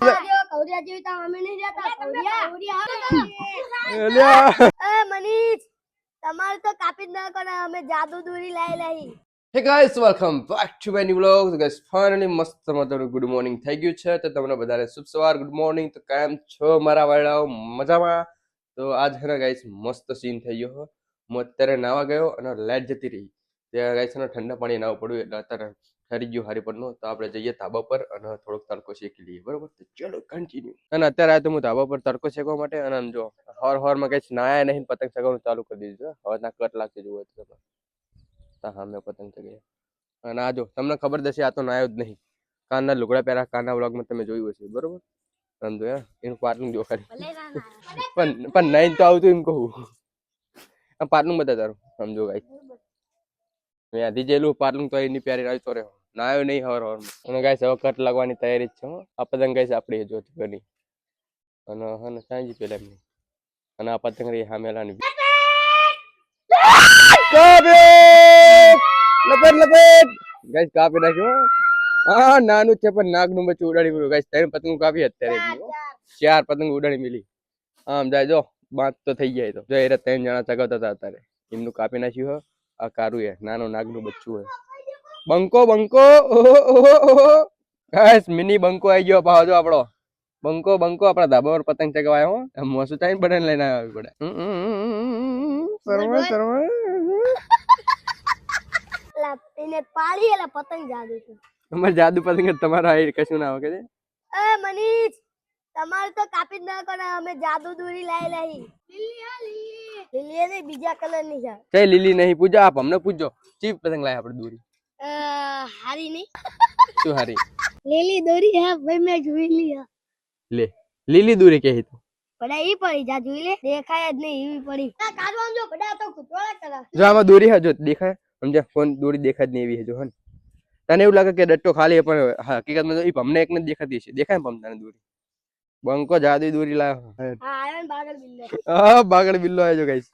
કૌરિયા જેવી તો અમે નહીં જતા કૌરિયા અલ્યા એ મનીષ તમારે તો કાપી જ ને અમે જાદુ દૂરી લાવી લાવી hey guys welcome back to my new vlog તો ગાઈસ ફાઇનલી મસ્ત મજાનું ગુડ મોર્નિંગ થઈ ગયું છે. તો તમને બધાને શુભ સવાર ગુડ મોર્નિંગ તો કેમ છો મારા વાળાઓ મજામાં? તો આજ હે ને ગાઈસ મસ્ત સીન થઈ ગયો હો. અત્યારે નાવા ગયો અને લાઈટ જતી રહી. ત્યાં ગાઈસ ને ઠંડા પાણી નાવું પડ્યું એટલે અત્યારે ઠરી ગયું હારી પરનું તો આપણે જઈએ ધાબા પર અને થોડોક તડકો શેકી લઈએ બરોબર? તો ચલો કન્ટિન્યુ અને અત્યારે આ તો હું ધાબા પર તડકો શેકવા માટે અને આમ જો હર હોરમાં કઈ નાયા નહીં પતંગ ચગાવવાનું ચાલુ કરી દીધું છે. હવે ના કટ લાગતી જુઓ તો હા મેં પતંગ ચગાવ્યા અને આ જો તમને ખબર થશે આ તો નાયો જ નહીં. કાનના લુગડા પહેરા કાનના વ્લોગમાં તમે જોયું હશે બરોબર? સમજો હે એનું પાટલું જો ખાલી. પણ પણ નહીં તો આવતું એમ કહું. આ પાટલું બધા તારું. સમજો ગાઈ મેં આધી જેલું પાટલું તો એની પ્યારી રાજ તો રહ્યો નાયો નહીં હવાર હવાર અને ગાઈસ, હવે કટ લાગવાની તૈયારી છે આ પતંગ ગાઈસ, આપણી જો ઘરની અને હને સાંજી પેલા એમની. અને આ પતંગ રહી હામેલાની. કાપે નાખ્યો હા. નાનું છે, પણ નાગનું બચ્ચું ઉડાડી મળ્યું ગાઈસ, ત્રણ પતંગ કાપી અત્યારે ચાર પતંગ ઉડાડી મિલી. આમ જાય, જો. બાત તો થઈ જાય તો. ત્રણ જણા ચગાવતા હતા અત્યારે. એમનું કાપી નાખ્યું, હો. આ કારું હે નાનું નાગનું બચ્ચું હે બંકો બંકો બસ મિની બંકો આવી ગયો પાછો આપણો. બંકો બંકો આપણા ધાબા પર પતંગ ચગાવાયો હો. મોસું થાય બટન લઈને આવ્યો પડે. સરવા સરવા એને પાડી એટલે પતંગ જાદુ છે. તમારે જાદુ પતંગ તમારા આ કશું ના આવે કે એ મનીષ તમારે તો કાપી જ નાખો ને અમે જાદુ દોરી લાવી લાવી લીલી એ નહીં બીજા કલરની છે. છે લીલી નહીં પૂજા આપ અમને પૂજો. ચીપ પતંગ લાય આપણે દોરી. હારી નહીં. શું હારી? લીલી દોરી હે ભાઈ મેં જોઈ લી લે લીલી દોરી કે તું. બડા ઈ પડી જા જોઈ લે. દેખાય જ નહીં એવી પડી. કાઢવા આમ જો બડા તો કુતવાળા કરા જો આમાં દોરી હે જો દેખાય. સમજ્યા? ફોન દોરી દેખાય જ નહીં એવી હે જો હન તને એવું લાગે કે ડટ્ટો ખાલી પણ હકીકત હકીકતમાં તો ઈ અમને એક ને દેખાતી છે દેખાય પમ તને દોરી? બંકો જાદુ દોરી લાયો. હા આયન બાગળ બિલ્લો હા બાગળ બિલ્લો આયો ગાઈસ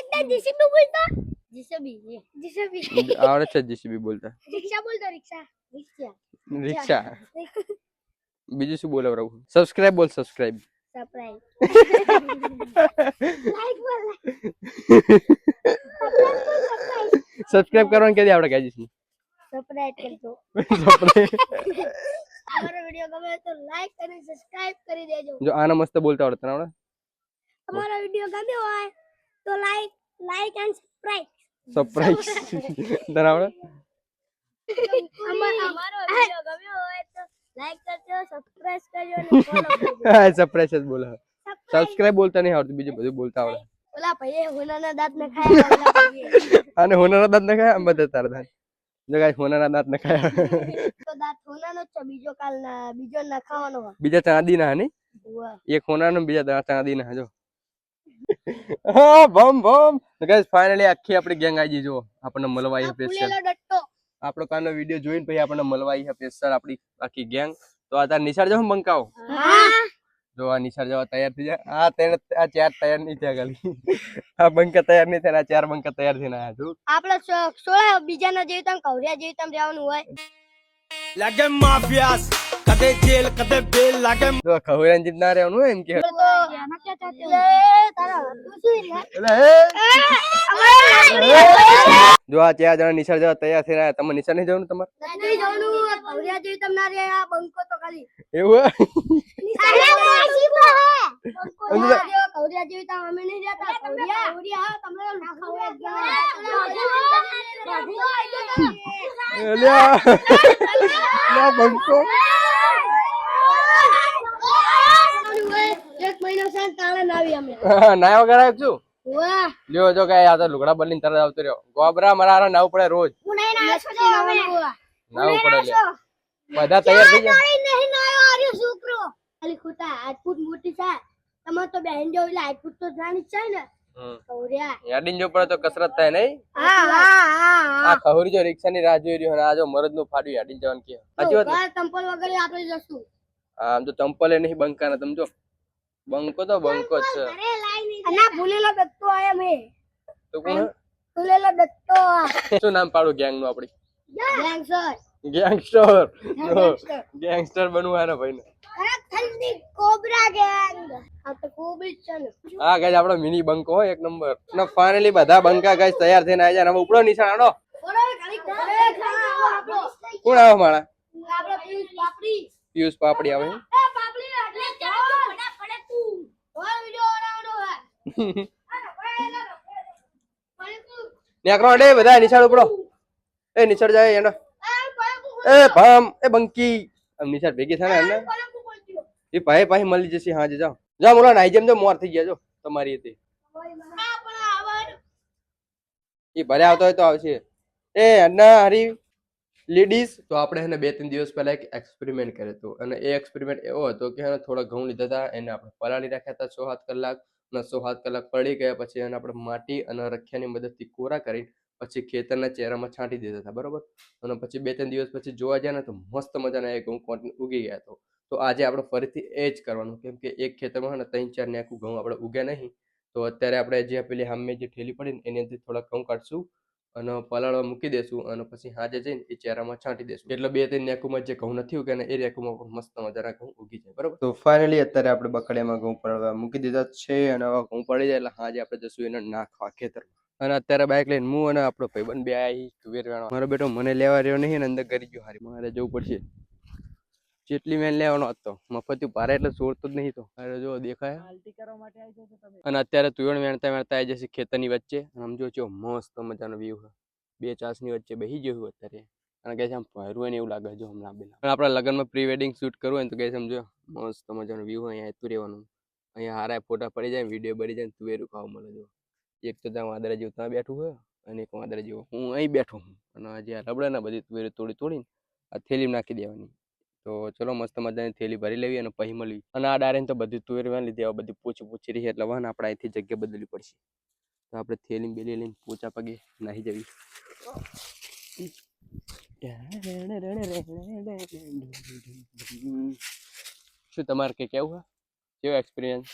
એકદમ જીસીબી બોલતો? જીસીબી જીસીબી આવડે છે જીસીબી બોલતા રિક્ષા બોલતો રિક્ષા રિક્ષા રિક્ષા બીજું શું બોલે રહું સબસ્ક્રાઇબ બોલ સબસ્ક્રાઇબ સરપ્રાઈઝ લાઈક બોલ સબસ્ક્રાઇબ કરવાનું ક્યાંથી આવડે ગાઈસ સરપ્રાઈઝ કરજો અમારો વિડિયો ગમે તો લાઈક અને સબસ્ક્રાઇબ કરી દેજો જો આના મસ્ત બોલતા આવડે તને આવડે અમારો વિડિયો ગમ્યો હોય તો like like and subscribe surprise તને આવડે અમારો વિડિયો ગમ્યો હોય તો લાઈક કરજો સબસ્ક્રાઇબ કરજો અને ફોલો કરજો હા સરપ્રાઈઝ જ બોલે સબસ્ક્રાઇબ બોલતા નહીં આવડતું બીજું બધું બોલતા આવડે ઓલા ભાઈએ હોનાના દાંત ને ખાયા ઓલા ભાઈએ અને હોનારા દાંત ન ખાયા આમ બધા તારા દાંત જો ગાઈસ હોનારા દાંત ન ખાયા તો દાંત હોનાનો જ છે બીજો કાલ ના બીજો ના ખાવાનો હોય બીજા ચાંદી ના નહીં વાહ. એક હોનાનો ને બીજા દા- ચાંદી ના જો હા બમ બમ ગાઈસ ફાઇનલી આખી આપણી ગેંગ આવી ગઈ જો આપણને મળવા આવી આ સ્પેશિયલ આપણો કાનો વિડિયો જોઈને પછી આપણને મળવા આવી સ્પેશિયલ આપણી આખી ગેંગ તો આ તાર નિશાળ જાવ બંકાવ હા. જો આ નિશાળ જવા તૈયાર થઈ જાય. આ તેણ આ ચાર તૈયાર નહીં થયા ખાલી. આ બંકા તૈયાર નહીં થયા આ ચાર બંકા તૈયાર થઈને આયા છું. આપણે સોળા બીજાના જેવી તમ કવરિયા જેવી તમ રહેવાનું હોય. લાગે માફિયાસ. કદે જેલ કદે બેલ લાગે જો ખવરાન જીત ના રહેવાનું એમ કે. જો આ ચાર જણા નિશાળ જવા તૈયાર થઈ રહ્યા તમે નિશાળ નહીં જવાનું તમારે? નથી જવાનું, કવરિયા જેવી તમ ના રહે, આ બંકો તો ખાલી. એવું હે? બંકો ના રહે, કવરિયા જેવી તમ અમે નહીં રહેતા. કવરિયા, કવરિયા, તમે તો ના ખવડાય જ ગયા. અલ્યા અલ્યા બંકો એક મહિનો છે ને તાણે ના આવી અમે. નાય વગર આવ્યો છું? વાહ. લ્યો જો કે આ તો લુગડા બદલીને તરત આવતો રહ્યો. ગોબરા મરારા નાવું પડે રોજ. હું નહીં ના છો અમે. નાવું પડે લ્યો. બધા તૈયાર થઈ ગયા? નહીં નાયો આર્યો છોકરો? ખાલી ખોટા આજપુટ મોટી છે તમે તો બહેન જો એટલે આજપુટ તો જાણી છે ને. હમ. કવરિયા જો પડે તો કસરત થાય નહીં? હા હા હા આ ખહુરી જો રિક્ષાની રાહ જોઈ રહ્યો અને આ જો મરદનું ફાડ્યું યાડીને જવાનું કે. સાચી વાત ને? ચંપલ વગર આપણે જશું આમ તો ચંપલે નહીં બંકા ને તમે જો બંકો તો બંકો જ છે અના ભૂલેલો દત્તો આયા મે તો કોણ ભૂલેલો દત્તો શું નામ પાડું ગેંગનું આપડી ગેંગસ્ટર ગેંગસ્ટર ગેંગસ્ટર. બનવું આના ભાઈ કોબરા ગેંગ આ તો કોબી જ છે ને હા ગાઈસ આપણો મિની બંકો હોય એક નંબર ફાઇનલી બધા બંકા ગાઈસ તૈયાર થઈને આવી જાય હવે ઉપડો નિશાન આડો આપણે પિયુષ પિયુષ પાપડી આવે એ પાપડી એટલે ચાલ ફટાફટ તું ઓર વિડિયો બનાવવાનો હે નેકરો અડે બધા નિશાળ ઉપડો. એ નિશાળ જાય એનો એ ભામ, એ બંકી. આમ નિશાળ ભેગી થાય ને એ ભાઈ ભાઈ મળી જશે, હાજે, જાઓ. જાઓ મોલા નાઈ જેમ જો મોર થઈ ગયા, જો, તમારી હતી એ ભલે આવતો હોય તો આવશે. એ અન્ના હરી, લેડીઝ. તો આપણે એને બે, ત્રણ દિવસ પહેલા એક એક્સપેરિમેન્ટ કર્યો હતો. અને એ એક્સપેરિમેન્ટ એવો હતો કે એને થોડા ઘઉં લીધા હતા, એને આપણે પલાળી રાખ્યા હતા સો સાત કલાક. સાત કલાક પડી ગયા પછી એને આપણે માટી અને રખિયાની મદદથી કોરા કરી પછી ખેતરના ચહેરામાં છાંટી દીધા હતા, બરોબર? અને પછી બે ત્રણ દિવસ પછી જોવા જાય ને તો મસ્ત મજાના એ ઘઉં કોટ- ઉગી ગયા હતો તો આજે આપણે ફરીથી એ જ કરવાનું, કેમ કે એક ખેતરમાં ને ત્રણ ચાર ને આખું ઘઉં આપણે ઉગે નહીં, તો અત્યારે આપણે જે પેલી હામે જે ઠેલી પડી ને એની અંદર થોડા ઘઉં કાઢશું અને પલાળવા મૂકી દેશું અને પછી હાજે જઈને એ ચહેરામાં છાંટી દેશું. એટલે બે ત્રણ નેકુમાં જે ઘઉં નથી ઉગ્યા ને એ રેકુમાં પણ મસ્ત મજાના ઘઉં ઉગી જાય બરાબર? તો ફાઇનલી અત્યારે આપણે બકડિયામાં ઘઉં પલાળવા મૂકી દીધા છે અને હવે ઘઉં પડી જાય એટલે હાજે આપણે જશું એને નાખવા ખેતરમાં. અને અત્યારે બાઇક લઈને હું અને આપણો ભાઈબંધ બે આવી તુવેર મારો બેટો મને લેવા રહ્યો નહીં અને અંદર ગરી ગયો હારી. મારે જવું પડશે. જેટલી મેન લેવાનો હતો. મફતી ભારે એટલે છોડતો જ નહીં તો. અરે જો દેખાય. અને અત્યારે તુવેર વેણતા વેણતા આવી જશે ખેતરની વચ્ચે. અને આમ જો છો મસ્ત મજાનો વ્યૂ છે. બે ચાસની વચ્ચે બેસી ગયું અત્યારે. અને કહે છે આમ ભર્યું હોય ને એવું લાગે જો હમણાં પેલા અને આપણા લગ્નમાં પ્રી વેડિંગ શૂટ કરવું હોય ને તો કહે છે સમજો મસ્ત મજાનો વ્યૂ અહીંયા તું રહેવાનું. અહીંયા હારા ફોટા પડી જાય વીડિયો બની જાય ને તુવેરું ખાવા મળે જો. એક તો ત્યાં વાદળા જેવું ત્યાં બેઠું હોય અને એક વાદળા જેવું. હું અહીં બેઠો હું અને આજે આ રબડાના બધી તુવેરો તોડી તોડીને આ થેલીમાં નાખી દેવાની. તો ચલો મસ્ત મજાની થેલી ભરી લેવી અને પછી મળવી અને આ ડાયરેક્ટ તો બધી તુવેર વાન લીધી હવે બધી પૂછી પૂછી રહી એટલે વાહન આપણે અહીંથી જગ્યા બદલવી પડશે. તો આપણે થેલી બેલી લઈને પોચા પગે નાહી જવી. શું તમારે કઈ કેવું હા કેવો એક્સપિરિયન્સ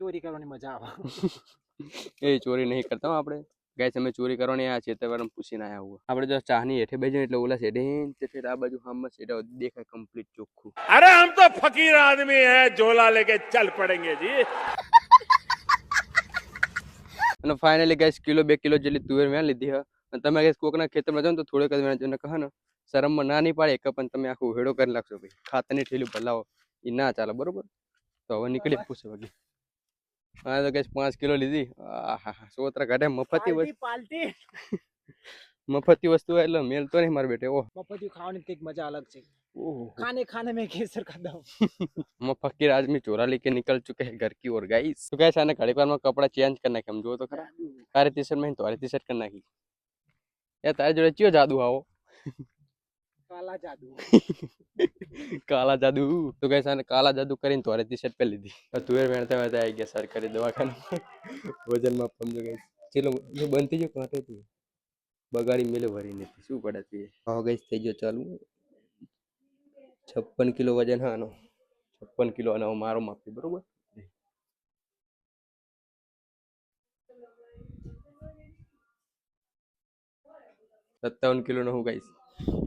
ચોરી કરવાની મજા આવે. એ ચોરી નહીં કરતા આપણે. ગાય અમે ચોરી કરવાની આ છીએ તમારે પૂછીને આવ્યા હું આપણે જો ચાહની હેઠે બેસીને એટલે ઓલા છે તે આ બાજુ હામ સેટા દેખાય કમ્પ્લીટ ચોખ્ખું. અરે આમ તો ફકીર આદમી હે ઝોલા લેકે ચલ પડેંગે જી. અને ફાઇનલી ગાઈસ કિલો બે કિલો જેટલી તુવેર મેં લીધી હ. અને તમે ગાઈસ કોકના ખેતરમાં જાઓ તો થોડેક જ મેં જોને કહે ને શરમમાં ના નહીં પાડે એક પણ તમે આખું હેડો કરી નાખશો ભાઈ. ખાતરની ઠેલી ભલાવો એ ના ચાલે બરોબર? તો હવે નીકળી પૂછે બાકી હા તો કઈ પાંચ કિલો લીધી સોતરા કાઢે મફતી વસ્તુ મફતી વસ્તુ એટલે મેલ તો નહીં માર બેટે ઓ મફતી ખાવાની કંઈક મજા અલગ છે खाने खाने में केसर का दम फकीर आदमी चोरा लेके निकल चुके हैं घर की ओर गाइस तो कैसे आने घड़ी पर मैं कपड़ा चेंज करना है हम जो तो खरा तारे टी शर्ट में तारे टी शर्ट करना की यार तारे जोड़े चियो जादू आओ काला जादू काला जादू तो कैसे काला जादू करी तो अरे टी शर्ट पहन ली थी तुवेर मेहनत में आई गया सरकारी दवाखाना वज़न माप समझो गाइस चलो ये बनती जो कांटे थी बगाड़ी मिले भरी नहीं थी शू पड़ाती है गाइस थे जो चालू छप्पन किलो वज़न है नो छप्पन किलो ना मारो माप थी बरोबर सत्तावन किलो ना हो गाइस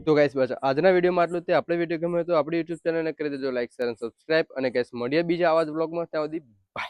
તો ગાઈસ બસ આજના વિડીયોમાં આટલું તે. આપણે વીડિયો ગમ્યો તો આપણી યુટ્યુબ ચેનલને કરી દેજો લાઈક શેર અને સબસ્ક્રાઈબ અને ગાઈસ મળીએ બીજા આવા જ બ્લોગમાં ત્યાં સુધી બાય